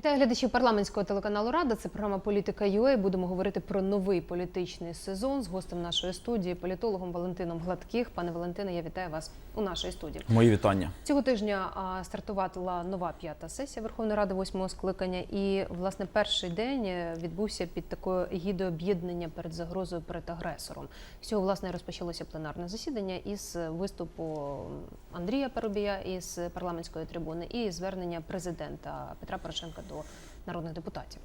Вітаю глядачів парламентського телеканалу Рада. Це програма Політика ЮЕ. Будемо говорити про новий політичний сезон з гостем нашої студії, політологом Валентином Гладких. Пане Валентине, я вітаю вас у нашій студії. Мої вітання. Цього тижня стартувала нова п'ята сесія Верховної Ради восьмого скликання. І власне перший день е, відбувся під такою егідою об'єднання перед загрозою перед агресором. З цього власне розпочалося пленарне засідання із виступу Андрія Парубія із парламентської трибуни і звернення президента Петра Порошенка до народних депутатів.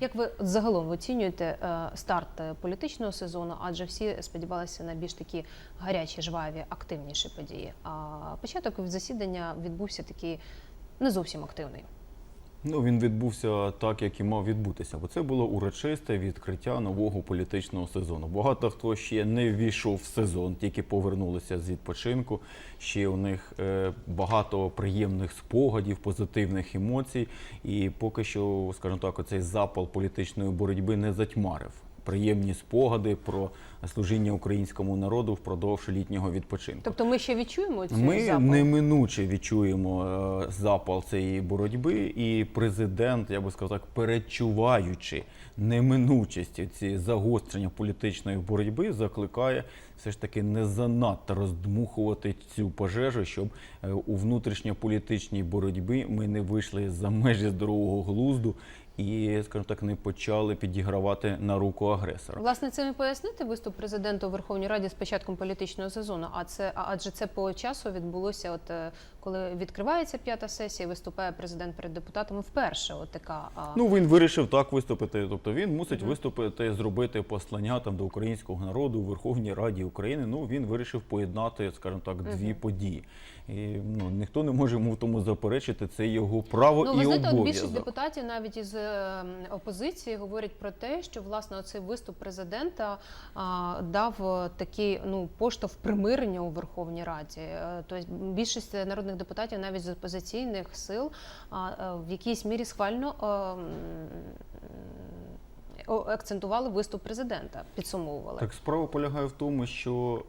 Як ви загалом оцінюєте е, старт е, політичного сезону? Адже всі сподівалися на більш такі гарячі, жваві, активніші події. А початок засідання відбувся такий не зовсім активний. Ну він відбувся так, як і мав відбутися, бо це було урочисте відкриття нового політичного сезону. Багато хто ще не ввійшов в сезон, тільки повернулися з відпочинку. Ще у них е, багато приємних спогадів, позитивних емоцій. І поки що, скажімо так, оцей запал політичної боротьби не затьмарив. Приємні спогади про служіння українському народу впродовж літнього відпочинку. Тобто ми ще відчуємо цю Ми запал? неминуче відчуємо е, запал цієї боротьби, і президент, я би сказав так, перечуваючи неминучість ці загострення політичної боротьби, закликає все ж таки не занадто роздмухувати цю пожежу, щоб е, у внутрішньополітичній боротьбі ми не вийшли за межі здорового глузду і, скажімо так, не почали підігравати на руку агресора. Власне, це не пояснити виступ президента у Верховній Раді з початком політичного сезону. А це адже це по часу відбулося, от е, коли відкривається п'ята сесія, виступає президент перед депутатами вперше. От така а, Ну він вирішив так виступити. Тобто він мусить виступити, зробити послання там до українського народу у Верховній Раді України. Ну він вирішив поєднати, скажімо так, дві події. І ну ніхто не може йому в тому заперечити. Це його право Ну, і ви знаєте, от більшість депутатів навіть із е, опозиції говорять про те, що власне оцей виступ президента а, дав е, такий ну поштовх примирення у Верховній Раді. Е, Тобто більшість народних депутатів, навіть з опозиційних сил, а, в якійсь мірі схвально. о- Акцентували виступ президента, підсумовували. Так справа полягає в тому, що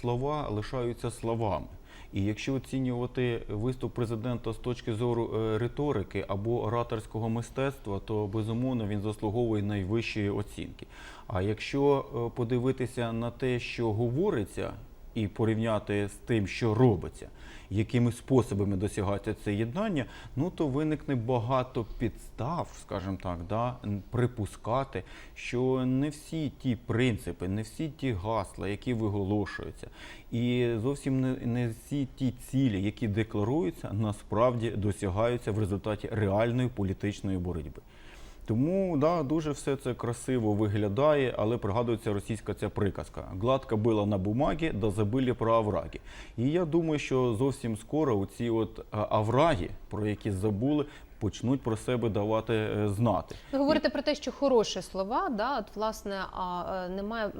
слова лишаються словами. І якщо оцінювати виступ президента з точки зору е, риторики або ораторського мистецтва, то безумовно він заслуговує найвищої оцінки. А якщо е, подивитися на те, що говориться, і порівняти з тим, що робиться, якими способами досягається це єднання, ну то виникне багато підстав, скажімо так, да, припускати, що не всі ті принципи, не всі ті гасла, які виголошуються, і зовсім не, не всі ті цілі, які декларуються, насправді досягаються в результаті реальної політичної боротьби. Тому да, дуже все це красиво виглядає, але пригадується російська ця приказка. Гладка била на бумагі, да забили про овраги. І я думаю, що зовсім скоро ці от овраги, про які забули, почнуть про себе давати е, знати. Ви говорите про те, що хороші слова, да, от власне, а е, немає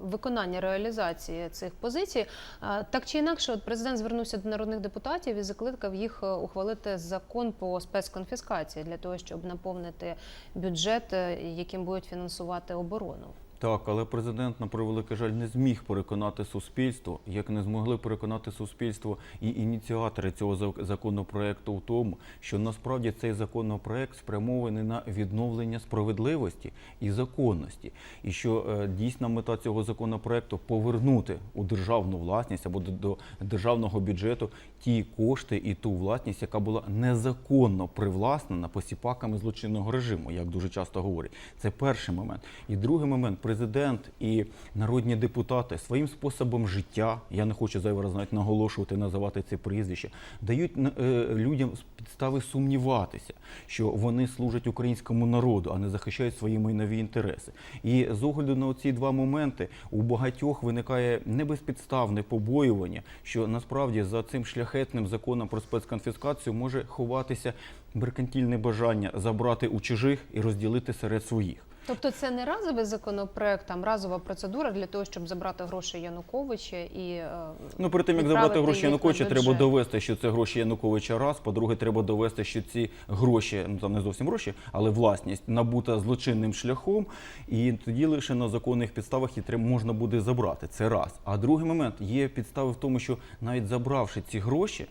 виконання реалізації цих позицій. А, Так чи інакше, от президент звернувся до народних депутатів і закликав їх е, ухвалити закон по спецконфіскації для того, щоб наповнити бюджет, е, яким будуть фінансувати оборону. Так, але президент, на превеликий жаль, не зміг переконати суспільство, як не змогли переконати суспільство і ініціатори цього зак- законопроекту в тому, що насправді цей законопроект спрямований на відновлення справедливості і законності, і що е, дійсна мета цього законопроекту повернути у державну власність або до державного бюджету ті кошти і ту власність, яка була незаконно привласнена посіпаками злочинного режиму, як дуже часто говорять. Це перший момент. І другий момент президент і народні депутати своїм способом життя, я не хочу раз навіть наголошувати, називати це прізвище, дають е, людям підстави сумніватися, що вони служать українському народу, а не захищають свої майнові інтереси. І з огляду на ці два моменти у багатьох виникає небезпідставне побоювання, що насправді за цим шляхетним законом про спецконфіскацію може ховатися меркантильне бажання забрати у чужих і розділити серед своїх. Тобто це не разовий законопроект, там разова процедура для того, щоб забрати гроші Януковича і е, Ну, перед тим як забрати гроші Януковича, треба довести, що це гроші Януковича раз. По-друге, треба довести, що ці гроші, ну там не зовсім гроші, але власність набута злочинним шляхом, і тоді лише на законних підставах її треба можна буде забрати. Це раз. А другий момент є підстави в тому, що навіть забравши ці гроші.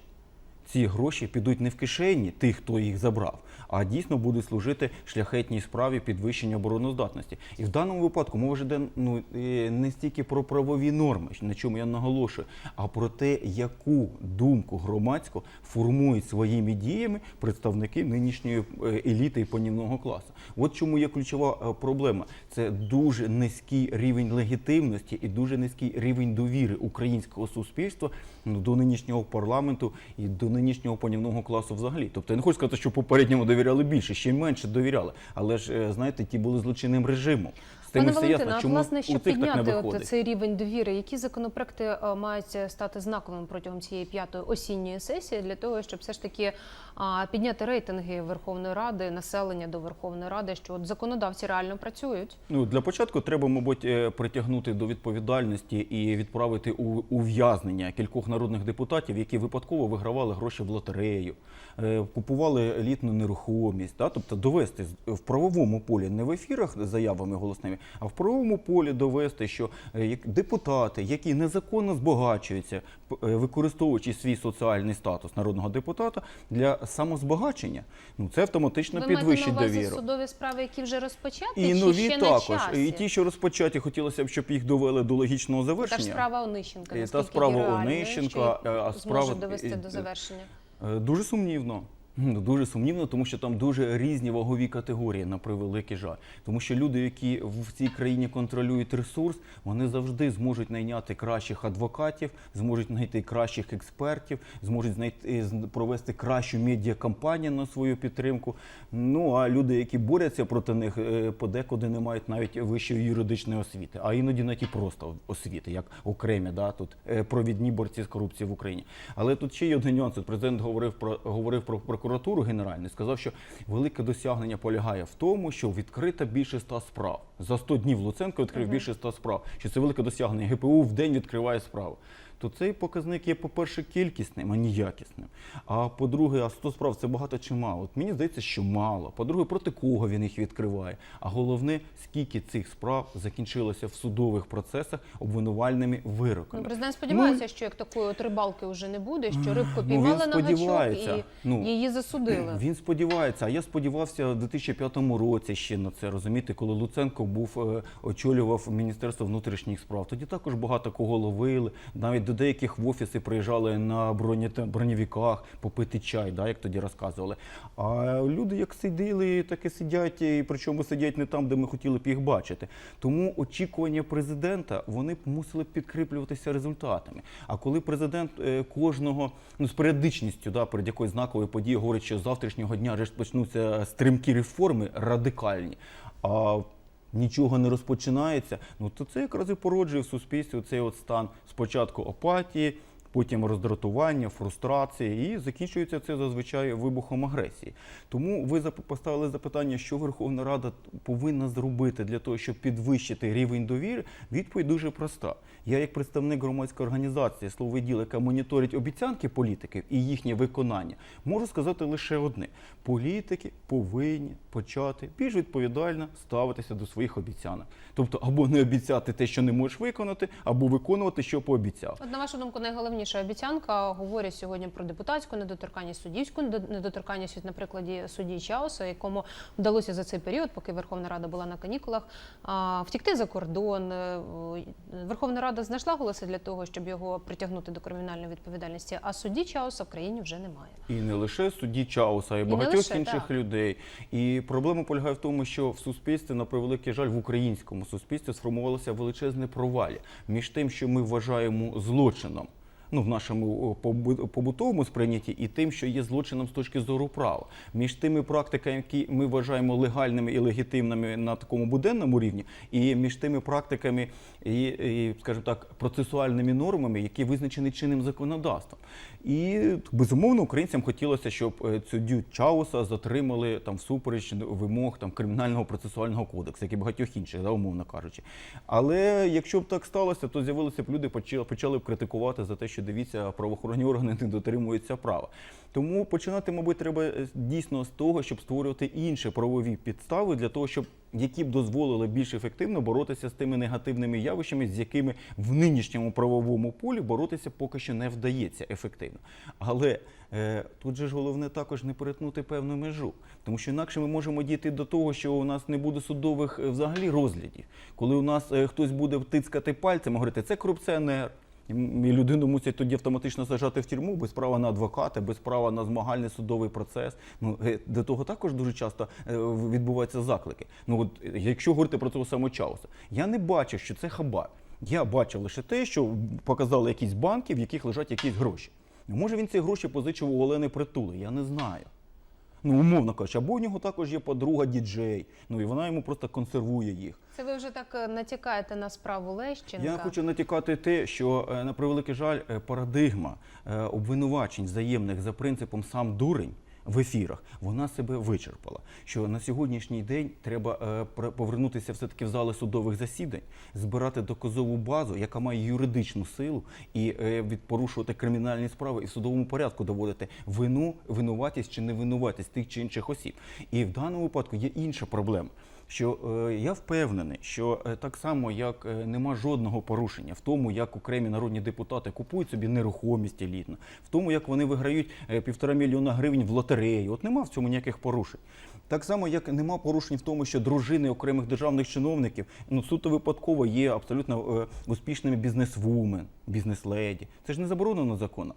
Ці гроші підуть не в кишені тих, хто їх забрав, а дійсно будуть служити шляхетній справі підвищення обороноздатності. І в даному випадку мова йде ну, е, не стільки про правові норми, на чому я наголошую, а про те, яку думку громадську формують своїми діями представники нинішньої е, еліти і панівного класу. От чому є ключова е, проблема. Це дуже низький рівень легітимності і дуже низький рівень довіри українського суспільства ну, до нинішнього парламенту і до нинішнього панівного класу взагалі. Тобто я не хочу сказати, що попередньому довіряли більше, ще менше довіряли. Але ж е, знаєте, ті були злочинним режимом. Пане ясно. а власне, щоб підняти от цей рівень довіри, які законопроекти е, мають стати знаковими протягом цієї п'ятої осінньої сесії для того, щоб все ж таки а, підняти рейтинги Верховної Ради, населення до Верховної Ради, що от законодавці реально працюють? Ну для початку треба, мабуть, е, притягнути до відповідальності і відправити у ув'язнення кількох народних депутатів, які випадково вигравали гроші в лотерею, е, купували елітну нерухомість. Да? Тобто довести в правовому полі, не в ефірах заявами голосними, а в правовому полі довести, що е, депутати, які незаконно збагачуються, е, використовуючи свій соціальний статус народного депутата для самозбагачення, ну це автоматично Ви маєте на підвищить увазі довіру. судові справи, які вже розпочаті, І чи нові ще також. на часі? І ті, що розпочаті, хотілося б, щоб їх довели до логічного Та ж завершення. справа Онищенка, І та справа Онищенка, е, а справа- довести до завершення. Е, Дуже сумнівно. Ну, Дуже сумнівно, тому що там дуже різні вагові категорії, на превеликий жаль. Тому що люди, які в цій країні контролюють ресурс, вони завжди зможуть найняти кращих адвокатів, зможуть знайти кращих експертів, зможуть знайти провести кращу медіакампанію на свою підтримку. Ну а люди, які борються проти них, е, подекуди не мають навіть вищої юридичної освіти, а іноді навіть і просто освіти, як окремі, да, тут е, провідні борці з корупцією в Україні. Але тут ще є один нюанс. Президент говорив про говорив про прокуратуру генеральну, сказав, що велике досягнення полягає в тому, що відкрита більше ста справ. За 100 днів Луценко відкрив більше ста справ. Що це велике досягнення. ГПУ в день відкриває справу. То цей показник є, по-перше, кількісним, а не якісним. А по-друге, а 100 справ це багато чи мало. От мені здається, що мало. По-друге, проти кого він їх відкриває. А головне, скільки цих справ закінчилося в судових процесах обвинувальними Ну, вироками. президент сподівається, що як такої от рибалки вже не буде, що рибку Ну, піймали на гачок і Ну, її засудили. Він сподівається, а я сподівався в 2005 році ще на це розумієте, коли Луценко був е, очолював Міністерство внутрішніх справ. Тоді також багато кого ловили. Навіть до деяких в офіси приїжджали на броні- попити чай, да, як тоді розказували. А люди як сиділи, так і сидять, і причому сидять не там, де ми хотіли б їх бачити. Тому очікування президента вони б мусили підкріплюватися результатами. А коли президент е, кожного ну з періодичністю, да, перед якоюсь знаковою подією говорить, що з завтрашнього дня розпочнуться стрімкі реформи радикальні. А Нічого не розпочинається, ну то це якраз і породжує в суспільстві цей от стан. Спочатку апатії, потім роздратування, фрустрації, і закінчується це зазвичай вибухом агресії. Тому ви поставили запитання, що Верховна Рада повинна зробити для того, щоб підвищити рівень довіри. Відповідь дуже проста. Я, як представник громадської організації «Слово яка моніторить обіцянки політиків і їхнє виконання, можу сказати лише одне: політики повинні почати більш відповідально ставитися до своїх обіцянок. Тобто, або не обіцяти те, що не можеш виконати, або виконувати, що пообіцяв. От на вашу думку, найголовніша обіцянка говорять сьогодні про депутатську недоторканність, суддівську недо- недоторканність от на прикладі судді Чауса, якому вдалося за цей період, поки Верховна Рада була на канікулах, втікти за кордон. Е, Верховна Рада знайшла голоси для того, щоб його притягнути до кримінальної відповідальності. А судді Чауса в країні вже немає. І не лише судді Чауса, а й багатьох лише, інших так. людей. І проблема полягає в тому, що в суспільстві, на превеликий жаль, в українському суспільстві сформувалося величезне провалі між тим, що ми вважаємо злочином. Ну, в нашому побутовому сприйнятті і тим, що є злочином з точки зору права, між тими практиками, які ми вважаємо легальними і легітимними на такому буденному рівні, і між тими практиками і, і скажімо так, процесуальними нормами, які визначені чинним законодавством. І безумовно українцям хотілося, щоб е, суддю Чауса затримали там всупереч вимог там кримінального процесуального кодексу, як і багатьох інших, да, умовно кажучи. Але якщо б так сталося, то з'явилися б люди, почали, почали б критикувати за те, що дивіться, правоохоронні органи не дотримуються права. Тому починати, мабуть, треба е, дійсно з того, щоб створювати інші правові підстави для того, щоб які б дозволили більш ефективно боротися з тими негативними явищами, з якими в нинішньому правовому полі боротися поки що не вдається ефективно. Але е, тут же ж головне також не перетнути певну межу, тому що інакше ми можемо дійти до того, що у нас не буде судових е, взагалі розглядів, коли у нас е, хтось буде тицькати пальцем, говорити, це корупціонер. І людину мусять тоді автоматично сажати в тюрму без права на адвоката, без права на змагальний судовий процес. Ну е, до того також дуже часто е, відбуваються заклики. Ну от якщо говорити про цього самого Чауса, я не бачив, що це хабар. Я бачив лише те, що показали якісь банки, в яких лежать якісь гроші. Ну, може він ці гроші позичив у Олени Притули, я не знаю. Ну, умовно кажучи, або у нього також є подруга діджей. Ну і вона йому просто консервує їх. Це ви вже так е, натякаєте на справу Лещенка. Я хочу натякати те, що е, на превеликий жаль, е, парадигма обвинувачень взаємних за принципом сам дурень. В ефірах вона себе вичерпала. Що на сьогоднішній день треба е, повернутися все таки в зали судових засідань, збирати доказову базу, яка має юридичну силу, і е, відпорушувати кримінальні справи і в судовому порядку доводити вину, винуватість чи невинуватість тих чи інших осіб. І в даному випадку є інша проблема що е, я впевнений, що е, так само як е, нема жодного порушення в тому, як окремі народні депутати купують собі нерухомість елітно, в тому, як вони виграють е, півтора мільйона гривень в лотереї. От нема в цьому ніяких порушень. Так само, як нема порушень в тому, що дружини окремих державних чиновників ну суто випадково є абсолютно е, успішними бізнесвумен, бізнес-леді. Це ж не заборонено законом.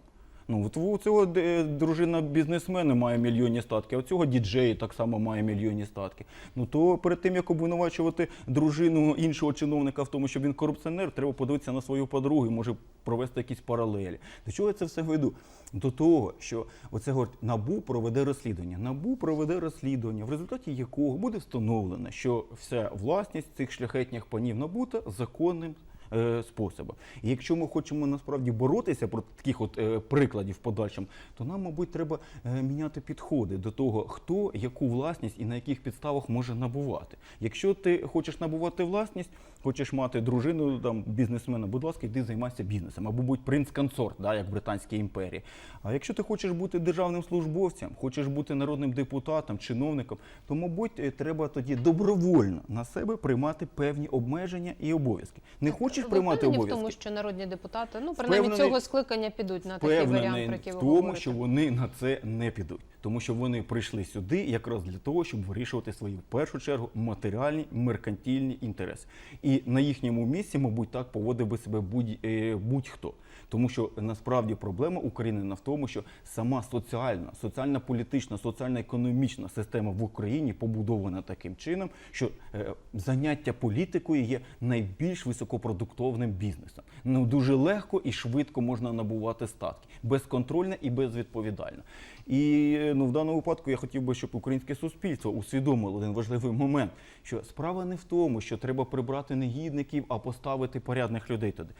Ну, у цього е, дружина бізнесмена має мільйонні статки, а у цього діджеї так само має мільйонні статки. Ну то перед тим як обвинувачувати дружину іншого чиновника в тому, що він корупціонер, треба подивитися на свою подругу і може провести якісь паралелі. До чого я це все веду? До того, що оце говорить, набу проведе розслідування. Набу проведе розслідування, в результаті якого буде встановлено, що вся власність цих шляхетніх панів набута законним е, способом. І якщо ми хочемо насправді боротися проти таких от е, прикладів в подальшому, то нам, мабуть, треба е, міняти підходи до того, хто яку власність і на яких підставах може набувати. Якщо ти хочеш набувати власність, хочеш мати дружину там бізнесмена, будь ласка, йди займайся бізнесом, або будь принц-консорт, да, як в Британській імперії. А якщо ти хочеш бути державним службовцем, хочеш бути народним депутатом, чиновником, то, мабуть, е, треба тоді добровольно на себе приймати певні обмеження і обов'язки. Не хочеш Ви приймати впевнені в тому, що народні депутати, ну принаймні Впевнений- цього скликання підуть на такий варіант, про який в тому, говорите. що вони на це не підуть, тому що вони прийшли сюди якраз для того, щоб вирішувати свої в першу чергу матеріальні меркантильні інтереси. І на їхньому місці, мабуть, так поводив би себе е, будь-хто. Тому що насправді проблема України не в тому, що сама соціальна, соціальна політична, соціальна економічна система в Україні побудована таким чином, що е, заняття політикою є найбільш високопродуктовним бізнесом. Ну дуже легко і швидко можна набувати статки, безконтрольно і безвідповідально. І ну в даному випадку я хотів би, щоб українське суспільство усвідомило один важливий момент, що справа не в тому, що треба прибрати негідників, а поставити порядних людей туди.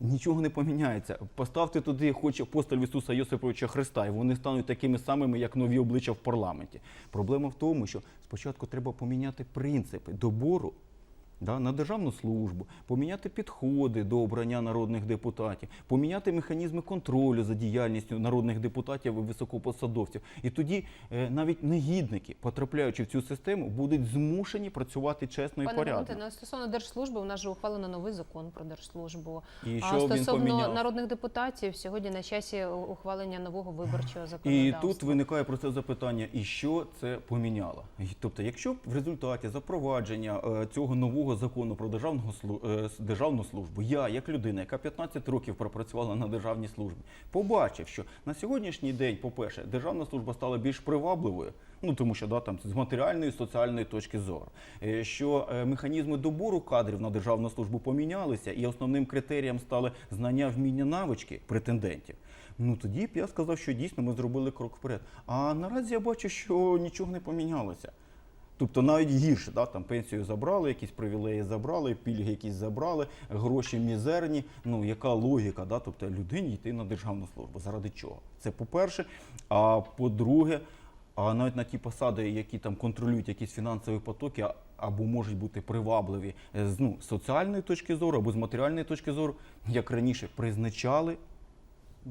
Нічого не поміняється. Поставте туди хоч апостолів Ісуса Йосиповича Христа, і вони стануть такими самими, як нові обличчя в парламенті. Проблема в тому, що спочатку треба поміняти принципи добору да, на державну службу, поміняти підходи до обрання народних депутатів, поміняти механізми контролю за діяльністю народних депутатів і високопосадовців. І тоді е, навіть негідники, потрапляючи в цю систему, будуть змушені працювати чесно і Пане порядно. Валентине, стосовно держслужби, у нас же ухвалено новий закон про держслужбу. І а він стосовно поміняв? народних депутатів, сьогодні на часі ухвалення нового виборчого І тут виникає про це запитання, і що це поміняло? Тобто, якщо в результаті запровадження е, цього нового закону про державну, е, державну службу, я, як людина, яка 15 років пропрацювала на державній службі, побачив, що на сьогоднішній день, по-перше, державна служба стала більш привабливою, ну тому що да, там з матеріальної соціальної точки зору, е, що е, механізми добору кадрів на державну службу помінялися, і основним критерієм стали знання, вміння, навички претендентів. Ну тоді б я сказав, що дійсно ми зробили крок вперед. А наразі я бачу, що нічого не помінялося. Тобто навіть гірше, да, там пенсію забрали, якісь привілеї забрали, пільги якісь забрали, гроші мізерні. Ну яка логіка, да? тобто людині йти на державну службу? Заради чого? Це по-перше. А по-друге, а навіть на ті посади, які там контролюють якісь фінансові потоки, або можуть бути привабливі з ну, соціальної точки зору, або з матеріальної точки зору, як раніше призначали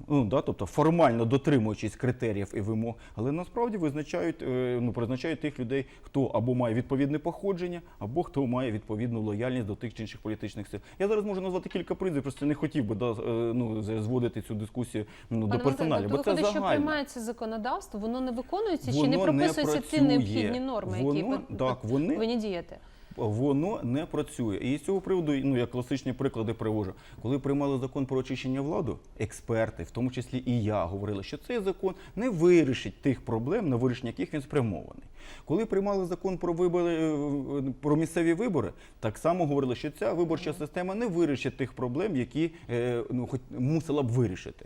Ну, да, тобто формально дотримуючись критеріїв і вимог, але насправді визначають, е, ну, призначають тих людей, хто або має відповідне походження, або хто має відповідну лояльність до тих чи інших політичних сил. Я зараз можу назвати кілька призів, просто не хотів би да, е, ну, зводити цю дискусію ну, до Пане Валентине, персоналів, бо тобто це виходить, що приймається законодавство, воно не виконується чи Воно не не прописуються працює. необхідні норми, які Воно- пот- так, вони- повинні діяти. Воно не працює. І з цього приводу, ну я класичні приклади привожу. Коли приймали закон про очищення влади, експерти, в тому числі і я, говорили, що цей закон не вирішить тих проблем, на вирішення яких він спрямований. Коли приймали закон про вибори е, про місцеві вибори, так само говорили, що ця виборча система не вирішить тих проблем, які е, ну, хоч мусила б вирішити.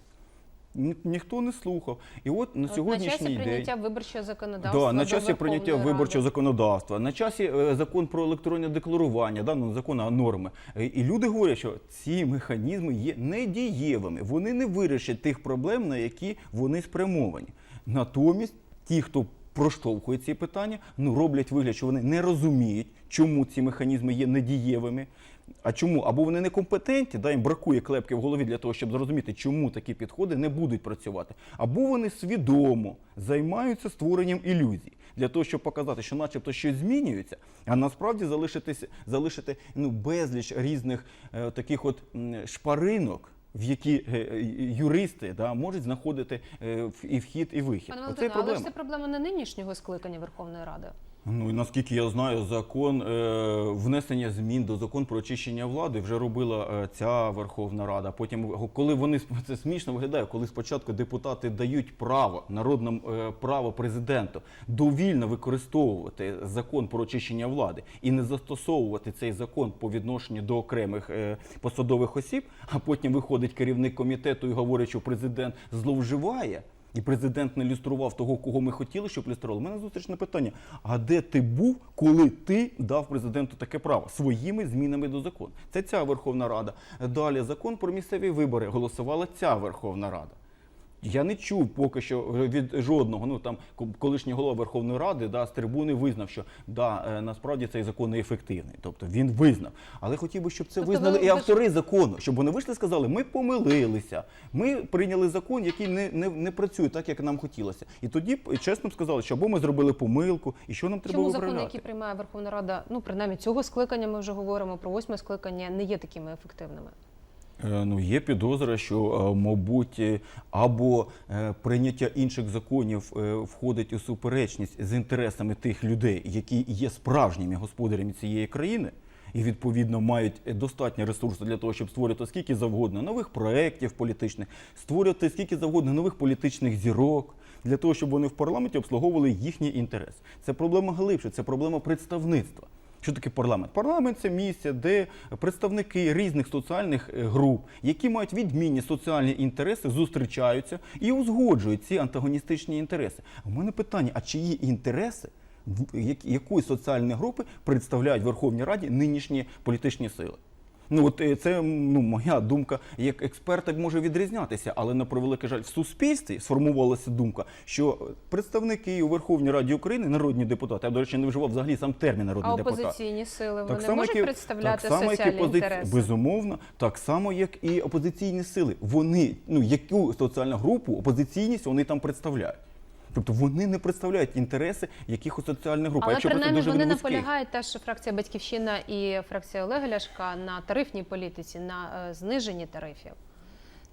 Ні- Ніхто не слухав. І от на От на сьогоднішній часі день прийняття виборчого законодавства. Да, на до часі прийняття Ради. виборчого законодавства, на часі е, закон про електронне декларування, да, ну, закон, а норми. Е, І люди говорять, що ці механізми є недієвими. Вони не вирішать тих проблем, на які вони спрямовані. Натомість ті, хто проштовхує ці питання, ну роблять вигляд, що вони не розуміють, чому ці механізми є недієвими. А чому? Або вони некомпетентні, да, їм бракує клепки в голові для того, щоб зрозуміти, чому такі підходи не будуть працювати. Або вони свідомо займаються створенням ілюзій для того, щоб показати, що начебто щось змінюється, а насправді залишити ну, безліч різних е, таких от шпаринок. В які е, е, юристи да, можуть знаходити е, в- і вхід, і вихід. Пане Оце але проблема. ж це проблема не нинішнього скликання Верховної Ради. Ну і наскільки я знаю, закон е, внесення змін до закону про очищення влади вже робила е, ця Верховна Рада. Потім, коли вони це смішно виглядає, коли спочатку депутати дають право народному е, право президенту довільно використовувати закон про очищення влади і не застосовувати цей закон по відношенню до окремих е, посадових осіб, а потім виходить керівник комітету і говорить, що президент зловживає. І президент не люстрував того, кого ми хотіли, щоб люстрували. У мене зустрічне питання: а де ти був, коли ти дав президенту таке право своїми змінами до закону? Це ця Верховна Рада. Далі закон про місцеві вибори голосувала ця Верховна Рада. Я не чув поки що від жодного. Ну там ко- колишній голова Верховної Ради да, з трибуни визнав, що да, е, насправді цей закон не ефективний. Тобто він визнав. Але хотів би, щоб це Тобто визнали ви- і автори закону, щоб вони вийшли і сказали, ми помилилися. Ми прийняли закон, який не, не, не працює так, як нам хотілося. І тоді чесно б сказали, що або ми зробили помилку, і що нам треба Чому закони, які приймає Верховна Рада, ну принаймні цього скликання ми вже говоримо про восьме скликання, не є такими ефективними? Е, Ну, є підозра, що, е, мабуть, е, або прийняття інших законів входить у суперечність з інтересами тих людей, які є справжніми господарями цієї країни. І відповідно мають достатньо ресурсу для того, щоб створювати скільки завгодно нових проєктів політичних, створювати скільки завгодно нових політичних зірок для того, щоб вони в парламенті обслуговували їхній інтерес. Це проблема глибше, це проблема представництва. Що таке парламент? Парламент це місце, де представники різних соціальних е, груп, які мають відмінні соціальні інтереси, зустрічаються і узгоджують ці антагоністичні інтереси. У мене питання: а чиї інтереси якої соціальної групи представляють в Верховній Раді нинішні політичні сили? Ну от е, це ну, моя думка як експерта може відрізнятися, але на превеликий жаль, в суспільстві сформувалася думка, що представники у Верховній Раді України, народні депутати, я, до речі, не вживав взагалі сам термін народний А депутат. опозиційні сили вони само, можуть як представляти так само, як соціальні опози- інтереси? Безумовно, так само, як і опозиційні сили. Вони, ну, яку соціальну групу, опозиційність вони там представляють. Тобто вони не представляють інтереси якихось соціальних груп. Але якщо принаймні дуже вони наполягають теж фракція Батьківщина і фракція Олега Ляшка на тарифній політиці, на е, зниженні тарифів.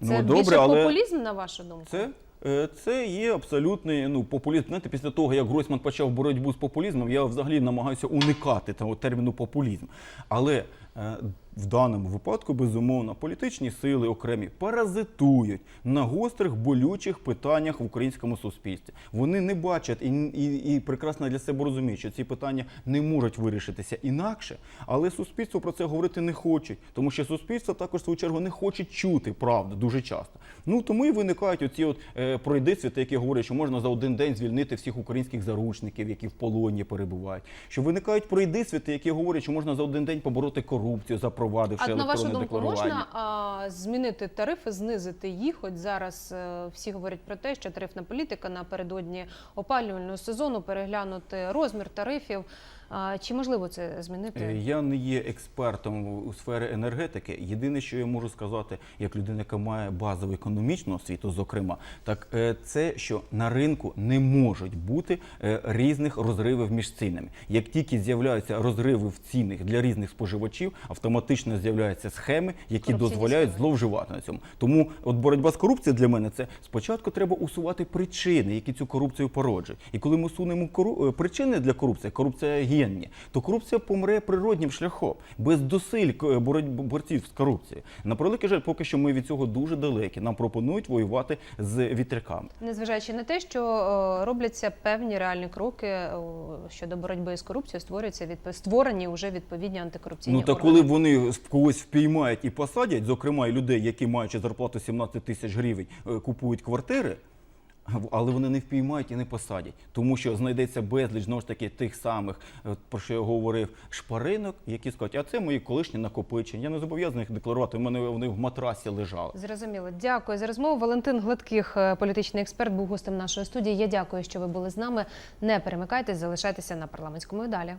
Ну, Це добре, більше але популізм, на вашу думку? Це, е, це є абсолютний ну, популізм. Знаєте, після того, як Гройсман почав боротьбу з популізмом, я взагалі намагаюся уникати того терміну популізм. Але в даному випадку, безумовно, політичні сили окремі паразитують на гострих болючих питаннях в українському суспільстві. Вони не бачать і, і, і прекрасно для себе розуміють, що ці питання не можуть вирішитися інакше, але суспільство про це говорити не хоче, тому що суспільство також в свою чергу не хоче чути правду дуже часто. Ну тому і виникають оці от е, пройдисвіти, які говорять, що можна за один день звільнити всіх українських заручників, які в полоні перебувають. Що виникають пройдисвіти, які говорять, що можна за один день побороти корупцію, запровадивши А на вашу думку, можна а, змінити тарифи, знизити їх? От зараз а, всі говорять про те, що тарифна політика напередодні опалювального сезону переглянути розмір тарифів. Чи можливо це Е, змінити? Я не є експертом у- сфері енергетики. Єдине, що я можу сказати, як людина, яка має базову економічну освіту, зокрема, так е, це що на ринку не можуть бути е, різних розривів між цінами. Як тільки з'являються розриви в цінах для різних споживачів, автоматично з'являються схеми, які дозволяють зловживати на цьому. Тому от боротьба з корупцією для мене це спочатку треба усувати причини, які цю корупцію породжують. І коли ми усунемо кору... е, причини для корупції, корупція генні, то корупція помре природнім шляхом, без к- боротьб- борців з корупцією. На превеликий жаль, поки що ми від цього дуже далекі. Нам пропонують воювати з вітряками. Незважаючи на те, що е, робляться певні реальні кроки е, щодо боротьби з корупцією, створюються відп... створені вже відповідні антикорупційні Ну та органи. коли вони когось впіймають і посадять, зокрема і людей, які маючи зарплату 17 тисяч гривень, е, купують квартири. Але вони не впіймають і не посадять, тому що знайдеться безліч знову ж таки тих самих, е, про що я говорив, шпаринок, які скажуть, а це мої колишні накопичення. Я не зобов'язаний їх декларувати. У мене вони в матрасі лежали. Зрозуміло. Дякую за розмову. Валентин Гладких, е, політичний експерт, був гостем нашої студії. Я дякую, що ви були з нами. Не перемикайтесь, залишайтеся на парламентському далі.